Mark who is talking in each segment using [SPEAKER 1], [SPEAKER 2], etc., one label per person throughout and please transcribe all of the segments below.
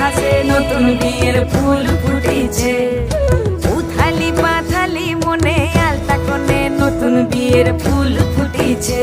[SPEAKER 1] ঘাসে নতুন বিয়ের ফুল ফুটেছে। উথালি পাথালি মনে আলতা কোণে নতুন বিয়ের ফুল ফুটেছে।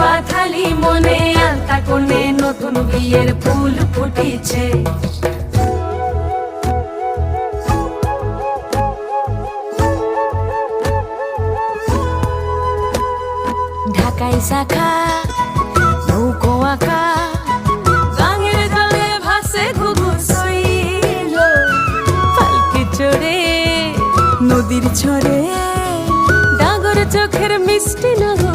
[SPEAKER 1] পাথালি মনে আলতা কোণে নতুন বিয়ের ফুল ফুটিছে। ঢাকাই শাখা, নৌকো আঁকা নদীর ছড়ে, ডাগর চোখের মিষ্টি নগর